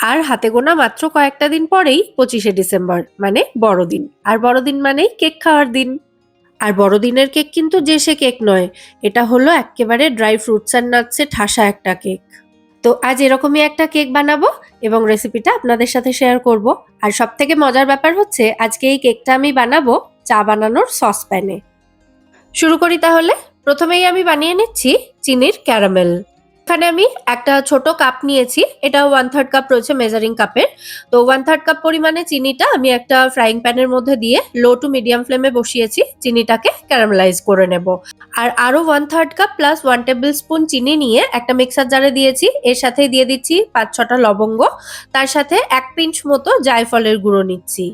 আর হাতে গোনা মাত্র কয়েকটা দিন পরেই পঁচিশে ডিসেম্বর মানে বড়দিন। আর বড়দিন মানেই কেক খাওয়ার দিন। আর বড়দিনের কেক কিন্তু যে সে কেক নয়, এটা হলো একেবারে ড্রাই ফ্রুটস অ্যান্ড নাটসে ঠাসা একটা কেক। তো আজ এরকমই একটা কেক বানাবো এবং রেসিপিটা আপনাদের সাথে শেয়ার করব। আর সব থেকে মজার ব্যাপার হচ্ছে, আজকে এই কেকটা আমি বানাবো চা বানানোর সসপ্যানে। শুরু করি তাহলে। প্রথমেই আমি বানিয়ে নিচ্ছি চিনির ক্যারামেল। এখানে আমি একটা ছোট কাপ নিয়েছি। এটা ওয়ান থার্ড কাপ রয়েছে মেজারিং কাপের তো ওয়ান থার্ড কাপ পরিমাণে চিনিটা আমি একটা ফ্রাইং প্যানের মধ্যে দিয়ে লো টু মিডিয়াম ফ্লেমে বসিয়েছি। চিনিটাকে ক্যারামেলাইজ করে নেব। আর আরও one third cup plus one tablespoon চিনি নিয়ে একটা মিক্সার জারে দিয়েছি। এর সাথে দিয়ে দিচ্ছি পাঁচ ছটা লবঙ্গ। তার সাথে এক পিঞ্চ মতো জায়ফলের গুঁড়ো নিচ্ছি।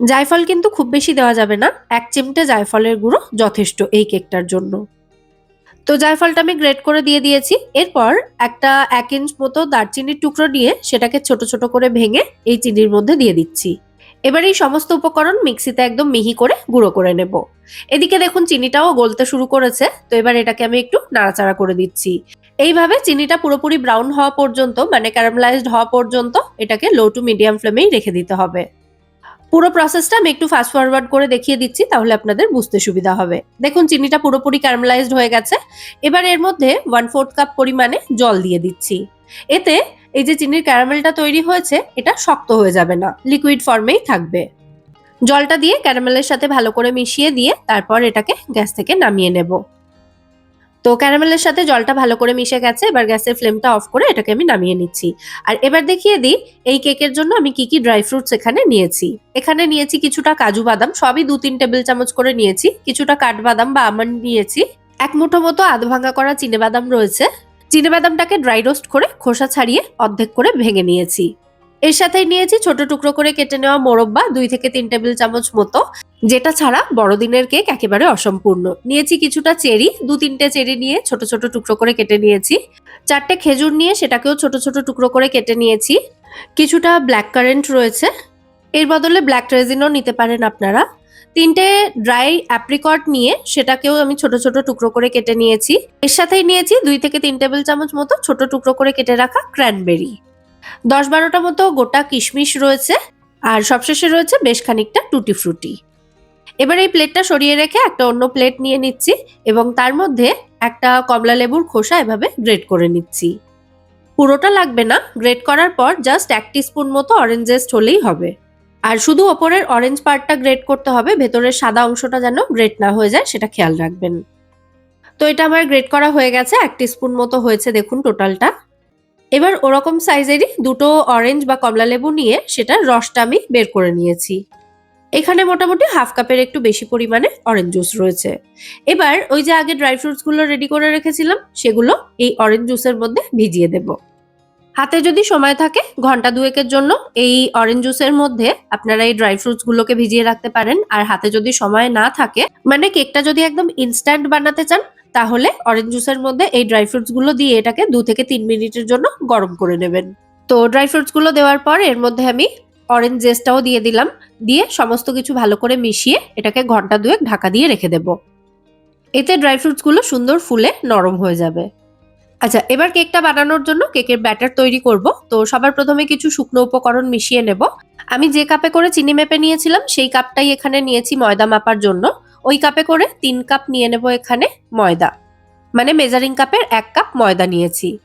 জায়ফল কিন্তু খুব বেশি দেওয়া যাবে না। এক চিমটে জায়ফলের গুঁড়ো যথেষ্ট এই কেকটার জন্য। তো জায়ফলটা আমি গ্রেট করে দিয়ে দিয়েছি, এরপর একটা এক ইঞ্চ মতো দারচিনির টুকরো নিয়ে সেটাকে ছোট ছোট করে ভেঙে এই চিনির মধ্যে দিয়ে দিচ্ছি। এবার এই সমস্ত উপকরণ মিক্সিতে একদম মিহি করে গুঁড়ো করে নেব। এদিকে দেখুন চিনিটাও গলতে শুরু করেছে, তো এবার এটাকে আমি একটু নাড়াচাড়া করে দিচ্ছি। এইভাবে চিনিটা পুরোপুরি ব্রাউন হওয়া পর্যন্ত মানে ক্যারামেলাইজড হওয়া পর্যন্ত, এটাকে লো টু মিডিয়াম ফ্লেমেই রেখে দিতে হবে। পুরো প্রসেসটা আমি একটু ফাস্ট ফরওয়ার্ড করে দেখিয়ে দিচ্ছি, তাহলে আপনাদের বুঝতে সুবিধা হবে। দেখুন, চিনিটা পুরোপুরি ক্যারামেলাইজড হয়ে গেছে। এবার এর মধ্যে ওয়ান ফোর্থ কাপ পরিমাণে জল দিয়ে দিচ্ছি। এতে এই যে চিনির ক্যারামেলটা তৈরি হয়েছে, এটা শক্ত হয়ে যাবে না লিকুইড ফর্মেই থাকবে। জলটা দিয়ে ক্যারামেলের সাথে ভালো করে মিশিয়ে দিয়ে তারপর এটাকে গ্যাস থেকে নামিয়ে নেব। তো ক্যারামেলের সাথে জলটা ভালো করে মিশে গেছে, এবার গ্যাসের ফ্লেমটা অফ করে এটাকে আমি নামিয়ে নিচ্ছি। আর এবার দেখিয়ে দিই, এই কেকের জন্য আমি কি কি ড্রাই ফ্রুটস এখানে নিয়েছি। এখানে নিয়েছি কিছুটা কাজু বাদাম, সবই দু তিন টেবিল চামচ করে নিয়েছি। কিছুটা কাঠবাদাম বা আমন্ড নিয়েছি। এক মুঠো মতো আধ ভাঙা করা চিনে বাদাম রয়েছে। চিনে বাদামটাকে ড্রাই রোস্ট করে খোসা ছাড়িয়ে অর্ধেক করে ভেঙে নিয়েছি। এর সাথে নিয়েছি ছোট টুকরো করে কেটে নেওয়া মোরব্বা, দুই থেকে তিন টেবিল চামচ মতো, যেটা ছাড়া বড়দিনের কেক একেবারে অসম্পূর্ণ। নিয়েছি কিছুটা চেরি, দু তিনটে চেরি নিয়ে ছোট ছোট টুকরো করে কেটে নিয়েছি। চারটে খেজুর নিয়ে সেটাকেও ছোট ছোট টুকরো করে কেটে নিয়েছি। কিছুটা ব্ল্যাক কারেন্ট রয়েছে। এর বদলে ব্ল্যাক রেজিনও নিতে পারেন আপনারা। তিনটে ড্রাই অ্যাপ্রিকট নিয়ে সেটাকেও আমি ছোট ছোট টুকরো করে কেটে নিয়েছি। এর সাথেই নিয়েছি দুই থেকে তিন টেবিল চামচ মতো ছোট টুকরো করে কেটে রাখা ক্র্যানবেরি দশ বারোটা মতো গোটা কিশমিশ রয়েছে, আর সবশেষে রয়েছে বেশ খানিকটা টুটি ফ্রুটি। এবার এই প্লেটটা সরিয়ে রেখে একটা অন্য প্লেট নিয়ে নিচ্ছি, এবং তার মধ্যে একটা কমলা লেবুর খোসা এভাবে গ্রেট করে নিচ্ছি। পুরোটা লাগবে না, গ্রেট করার পর জাস্ট এক স্পুন মতো অরেঞ্জ জেস্ট হলেই হবে। আর শুধু ওপরের অরেঞ্জ পার্টটা গ্রেট করতে হবে, ভেতরের সাদা অংশটা যেন গ্রেট না হয়ে যায়, সেটা খেয়াল রাখবেন। তো এটা আমার গ্রেট করা হয়ে গেছে, এক স্পুন মতো হয়েছে, দেখুন টোটালটা। এবার ওরকম সাইজেরই দুটো অরেঞ্জ বা কমলা লেবু নিয়ে সেটার রসটা আমি বের করে নিয়েছি। এখানে মোটামুটি হাফ কাপের একটু বেশি পরিমাণে অরেঞ্জ জুস রয়েছে। এবার ওই যে আগে ড্রাই ফ্রুটসগুলো রেডি করে রেখেছিলাম, সেগুলো এই অরেঞ্জ জুসের মধ্যে ভিজিয়ে দেব। হাতে যদি সময় থাকে, ঘণ্টা দুয়েকের জন্য এই অরেঞ্জ জুসের মধ্যে আপনারা এই ড্রাই ফ্রুটস গুলোকে ভিজিয়ে রাখতে পারেন। আর হাতে যদি সময় না থাকে মানে কেকটা যদি একদম ইনস্ট্যান্ট বানাতে চান তাহলে অরেঞ্জ জুসের মধ্যে এই ড্রাই ফ্রুটসগুলো দিয়ে এটাকে দু থেকে তিন মিনিটের জন্য গরম করে নেবেন। তো ড্রাই ফ্রুটসগুলো দেওয়ার পর এর মধ্যে আমি অরেঞ্জ জেসটাও দিয়ে দিলাম। দিয়ে সমস্ত কিছু ভালো করে মিশিয়ে এটাকে ঘণ্টা দুয়েক ঢাকা দিয়ে রেখে দেব। এতে ড্রাই ফ্রুটসগুলো সুন্দর ফুলে নরম হয়ে যাবে। আচ্ছা এবার কেকটা বানানোর জন্য কেকের ব্যাটার তৈরি করব। তো সবার প্রথমে কিছু শুকনো উপকরণ মিশিয়ে নেব। আমি যে কাপে করে চিনি মেপে নিয়েছিলাম, সেই কাপটাই এখানে নিয়েছি ময়দা মাপার জন্য। ওই কাপে করে তিন কাপ নিয়ে নেব এখানে ময়দা। মানে মেজারিং কাপের এক কাপ ময়দা নিয়েছি।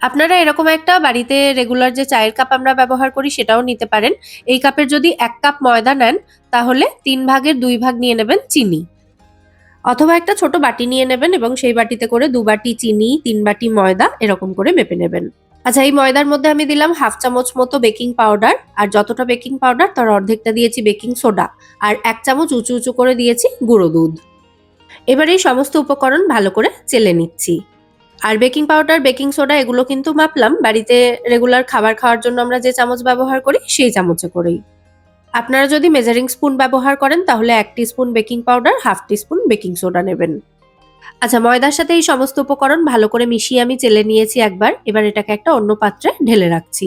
আপনারা এরকম একটা বাড়িতে রেগুলার যে চায়ের কাপ আমরা ব্যবহার করি সেটাও নিতে পারেন। এই কাপের যদি এক কাপ ময়দা নেন, তাহলে তিন ভাগের দুই ভাগ নিয়ে নেবেন চিনি। অথবা একটা ছোট বাটি নিয়ে নেবেন এবং সেই বাটিতে করে দু বাটি চিনি, তিন বাটি ময়দা এরকম করে মেপে নেবেন। আচ্ছা এই ময়দার মধ্যে আমি দিলাম হাফ চামচ মতো বেকিং পাউডার, আর যতটা বেকিং পাউডার তার অর্ধেকটা দিয়েছি বেকিং সোডা, আর এক চামচ উঁচু উঁচু করে দিয়েছি গুঁড়ো দুধ। এবার এই সমস্ত উপকরণ ভালো করে চেলে নিচ্ছি। আর বেকিং পাউডার, বেকিং সোডা এগুলো কিন্তু মাপলাম, বাড়িতে রেগুলার খাবার খাওয়ার জন্য আমরা যে চামচ ব্যবহার করি সেই চামচে করেই। আপনারা যদি মেজারিং স্পুন ব্যবহার করেন তাহলে এক spoon baking powder, half spoon baking soda নেবেন। আচ্ছা ময়দার সাথে এই সমস্ত উপকরণ ভালো করে মিশিয়ে আমি চেলে নিয়েছি একবার। এবার এটাকে একটা অন্য পাত্রে ঢেলে রাখছি।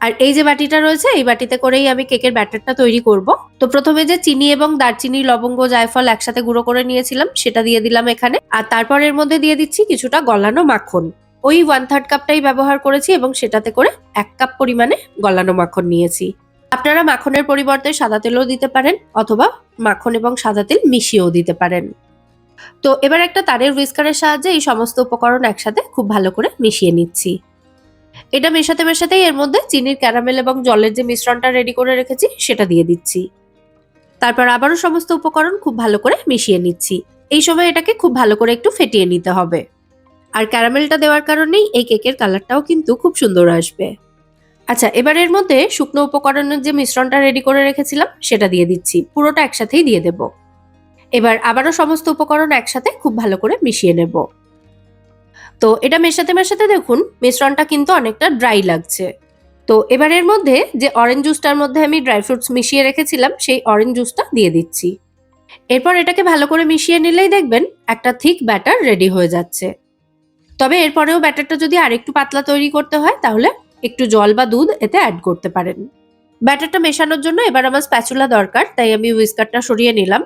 আর এই যে বাটিটা রয়েছে, এই বাটিতে করেই আমি কেকের ব্যাটারটা তৈরি করব। তো প্রথমে যে চিনি এবং দারচিনি, লবঙ্গ, জায়ফল একসাথে গুঁড়ো করে নিয়েছিলাম, সেটা দিয়ে দিলাম এখানে। আর তারপর এর মধ্যে দিয়ে দিচ্ছি কিছুটা গলানো মাখন। ওই ওয়ান থার্ড কাপটাই ব্যবহার করেছি এবং সেটাতে করে এক কাপ পরিমাণে গলানো মাখন নিয়েছি। আপনারা মাখনের পরিবর্তে সাদা তেলও দিতে পারেন, অথবা মাখন এবং সাদা তেল মিশিয়েও দিতে পারেন। তো এবার একটা তারের হুইস্কারের সাহায্যে এই সমস্ত উপকরণ একসাথে খুব ভালো করে মিশিয়ে নিচ্ছি। এটা মেশাতে মেশাতেই এর মধ্যে চিনির ক্যারামেল এবং জলের যে মিশ্রণটা রেডি করে রেখেছি, সেটা দিয়ে দিচ্ছি। তারপর আবারও সমস্ত উপকরণ খুব ভালো করে মিশিয়ে নিচ্ছি। এই সময় এটাকে খুব ভালো করে একটু ফেটিয়ে নিতে হবে। আর ক্যারামেলটা দেওয়ার কারণেই এই কেকের কালারটাও কিন্তু খুব সুন্দর আসবে। আচ্ছা এবার এর মধ্যে শুকনো উপকরণের যে মিশ্রণটা রেডি করে রেখেছিলাম, সেটা দিয়ে দিচ্ছি। পুরোটা একসাথেই দিয়ে দেব। এবার আবারও সমস্ত উপকরণ একসাথে খুব ভালো করে মিশিয়ে নেব। তো এটা মেশাতে মেশাতে দেখুন, মিশ্রণটা কিন্তু অনেকটা ড্রাই লাগছে। তো এবার এর মধ্যে যে অরেঞ্জ জুসটার মধ্যে আমি ড্রাই ফ্রুটস মিশিয়ে রেখেছিলাম, সেই অরেঞ্জ জুসটা দিয়ে দিচ্ছি। এরপর এটাকে ভালো করে মিশিয়ে নিলেই দেখবেন একটা থিক ব্যাটার রেডি হয়ে যাচ্ছে। তবে এরপরেও ব্যাটারটা যদি আরেকটু পাতলা তৈরি করতে হয়, তাহলে একটু জল বা দুধ এতে অ্যাড করতে পারেন। ব্যাটারটা মেশানোর জন্য এবার আমার স্প্যাচুলা দরকার, তাই আমি হুইস্কারটা সরিয়ে নিলাম।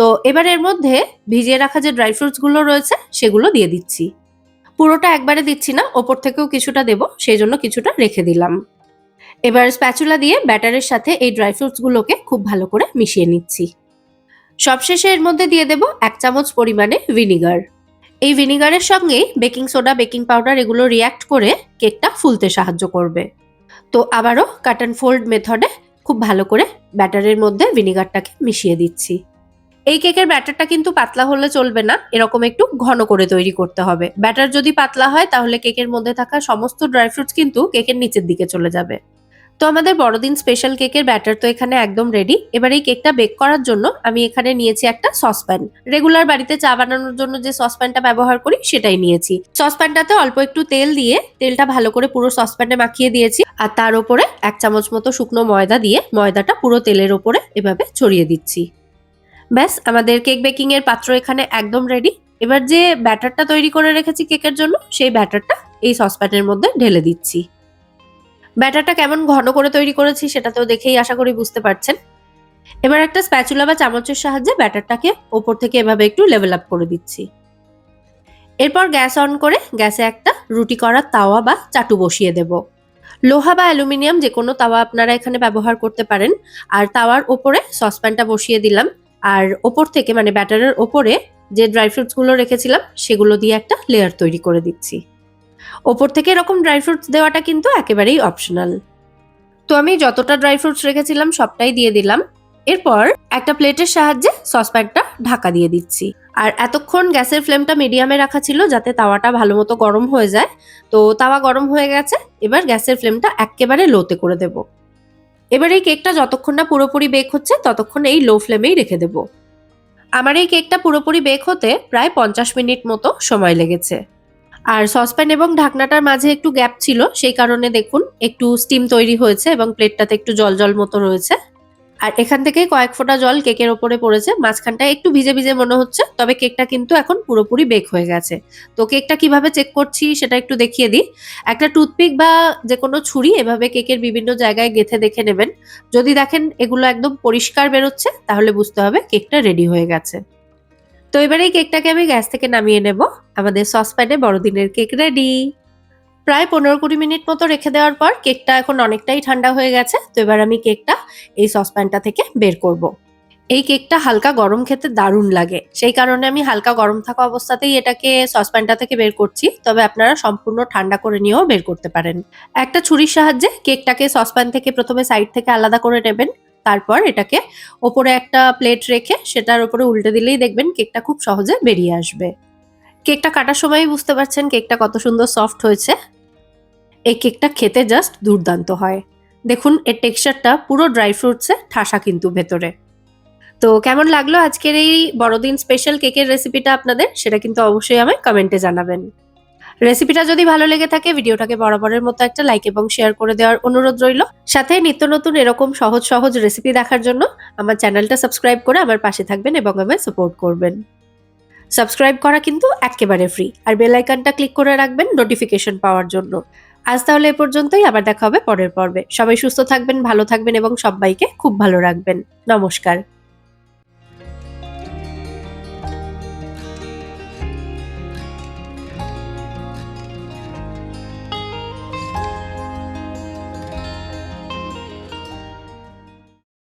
তো এবার এর মধ্যে ভিজিয়ে রাখা যে ড্রাই ফ্রুটসগুলো রয়েছে, সেগুলো দিয়ে দিচ্ছি। পুরোটা একবারে দিচ্ছি না, ওপর থেকেও কিছুটা দেবো, সেই জন্য কিছুটা রেখে দিলাম। এবার স্প্যাচুলা দিয়ে ব্যাটারের সাথে এই ড্রাই ফ্রুটসগুলোকে খুব ভালো করে মিশিয়ে নিচ্ছি। সবশেষে এর মধ্যে দিয়ে দেব এক চামচ পরিমাণে ভিনিগার এই ভিনিগারের সঙ্গে বেকিং সোডা বেকিং পাউডার এগুলো রিয়াক্ট করে কেকটা ফুলতে সাহায্য করবে। তো আবারও কাট অ্যান্ড ফোল্ড মেথডে খুব ভালো করে ব্যাটারের মধ্যে ভিনিগারটাকে মিশিয়ে দিচ্ছি। এই কেকের ব্যাটারটা কিন্তু পাতলা হলে চলবে না, এরকম একটু ঘন করে তৈরি করতে হবে। ব্যাটার যদি পাতলা হয়, তাহলে কেকের মধ্যে থাকা সমস্ত ড্রাই ফ্রুটস কিন্তু কেকের নিচের দিকে চলে যাবে। তো আমাদের বড়দিন স্পেশাল কেকের ব্যাটার তো এখানে একদম রেডি এবার এই কেকটা বেক করার জন্য আমি এখানে নিয়েছি একটা সসপ্যান রেগুলার বাড়িতে চা বানানোর জন্য যে সসপ্যানটা ব্যবহার করি, সেটাই নিয়েছি। সসপ্যানটাতে অল্প একটু তেল দিয়ে, তেলটা ভালো করে পুরো সসপ্যানে মাখিয়ে দিয়েছি। আর তার উপরে এক চামচ মতো শুকনো ময়দা দিয়ে ময়দাটা পুরো তেলের ওপরে এভাবে ছড়িয়ে দিচ্ছি। ব্যাস, আমাদের কেক বেকিং এর পাত্র এখানে একদম রেডি এবার যে ব্যাটারটা তৈরি করে রেখেছি কেকের জন্য, সেই ব্যাটারটা এই সসপ্যানের মধ্যে ঢেলে দিচ্ছি। ব্যাটারটা কেমন ঘন করে তৈরি করেছি সেটা তো দেখেই আশা করি বুঝতে পারছেন। এবার একটা স্প্যাচুলা বা চামচের সাহায্যে ব্যাটারটাকে ওপর থেকে এভাবে একটু লেভেল আপ করে দিচ্ছি। এরপর গ্যাস অন করে গ্যাসে একটা রুটি করার তাওয়া বা চাটু বসিয়ে দেব। লোহা বা অ্যালুমিনিয়াম যে কোনো তাওয়া আপনারা এখানে ব্যবহার করতে পারেন। আর তাওয়ার ওপরে সসপ্যানটা বসিয়ে দিলাম। আর ওপর থেকে মানে ব্যাটারের ওপরে যে ড্রাই ফ্রুটসগুলো রেখেছিলাম, সেগুলো দিয়ে একটা লেয়ার তৈরি করে দিচ্ছি। ওপর থেকে এরকম ড্রাই ফ্রুটস দেওয়াটা কিন্তু একেবারেই অপশনাল তো আমি যতটা ড্রাই ফ্রুটস রেখেছিলাম, সবটাই দিয়ে দিলাম। এরপর একটা প্লেটের সাহায্যে সসপ্যানটা ঢাকা দিয়ে দিচ্ছি। আর এতক্ষণ গ্যাসের ফ্লেমটা মিডিয়ামে রাখা ছিল, যাতে তাওয়াটা ভালো মতো গরম হয়ে যায়। তো তাওয়া গরম হয়ে গেছে, এবার গ্যাসের ফ্লেমটা একেবারে লোতে করে দেব। এবার এই কেকটা যতক্ষণ না পুরোপুরি বেক হচ্ছে, ততক্ষণ এই লো ফ্লেমেই রেখে দেব। আমার এই কেকটা পুরোপুরি বেক হতে প্রায় পঞ্চাশ মিনিট মতো সময় লেগেছে। আর সসপ্যান এবং ঢাকনাটার মাঝে একটু গ্যাপ ছিল, সেই কারণে দেখুন, একটু স্টিম তৈরি হয়েছে এবং প্লেটটাতে একটু জল জল মতো রয়েছে। আর এখান থেকে কয়েক ফোঁটা জল কেকের ওপরে পড়েছে। মাঝখানটা একটু ভিজে ভিজে মনে হচ্ছে, তবে কেকটা কিন্তু এখন পুরোপুরি বেক হয়ে গেছে। তো কেকটা কীভাবে চেক করছি সেটা একটু দেখিয়ে দিই। একটা টুথপিক বা যে কোনো ছুরি এভাবে কেকের বিভিন্ন জায়গায় গেথে দেখে নেবেন। যদি দেখেন এগুলো একদম পরিষ্কার বেরোচ্ছে, তাহলে বুঝতে হবে কেকটা রেডি হয়ে গেছে। তো এবার এই কেকটাকে আমি গ্যাস থেকে নামিয়ে নেব। আমাদের সসপ্যানে বড়দিনের কেক রেডি। প্রায় পনেরো কুড়ি মিনিট মতো রেখে দেওয়ার পর কেকটা এখন অনেকটাই ঠান্ডা হয়ে গেছে, তো এবার আমি কেকটা এই সসপ্যানটা থেকে বের করব। এই কেকটা হালকা গরম খেতে দারুণ লাগে, সেই কারণে আমি হালকা গরম থাকা অবস্থাতেই এটাকে সসপ্যানটা থেকে বের করছি, তবে আপনারা সম্পূর্ণ ঠান্ডা করে নিয়েও বের করতে পারেন একটা ছুরির সাহায্যে কেকটাকে সসপ্যান থেকে প্রথমে সাইড থেকে আলাদা করে নেবেন, তারপর এটাকে ওপরে একটা প্লেট রেখে সেটার উপরে উল্টে দিলেই দেখবেন কেকটা খুব সহজে বেরিয়ে আসবে কেকটা কাটার সময়ই বুঝতে পারছেন কেকটা কত সুন্দর সফট হয়েছে। এই কেকটা খেতে জাস্ট দুর্দান্ত হয়। দেখুন, এর টেক্সচারটা পুরো ড্রাই ফ্রুটসে ঠাসা কিন্তু ভেতরে। তো কেমন লাগল আজকের এই বড়দিন স্পেশাল কেকের রেসিপিটা আপনাদের? সেটা কিন্তু অবশ্যই আমায় কমেন্টে জানাবেন। রেসিপিটা যদি ভালো লেগে থাকে, ভিডিওটাকে বরাবরের মতো একটা লাইক এবং শেয়ার করে দেওয়ার অনুরোধ রইল। সাথে নিত্য নতুন এরকম সহজ সহজ রেসিপি দেখার জন্য আমার চ্যানেলটা সাবস্ক্রাইব করে আমার পাশে থাকবেন এবং আমায় সাপোর্ট করবেন। সাবস্ক্রাইব করা কিন্তু একেবারে ফ্রি আর বেল আইকনটা ক্লিক করে রাখবেন নোটিফিকেশন পাওয়ার জন্য। আজ তাহলে এ পর্যন্তই, আবার দেখা হবে পরের পর্বে। সবাই সুস্থ থাকবেন, ভালো থাকবেন এবং সবাইকে খুব ভালো রাখবেন। নমস্কার।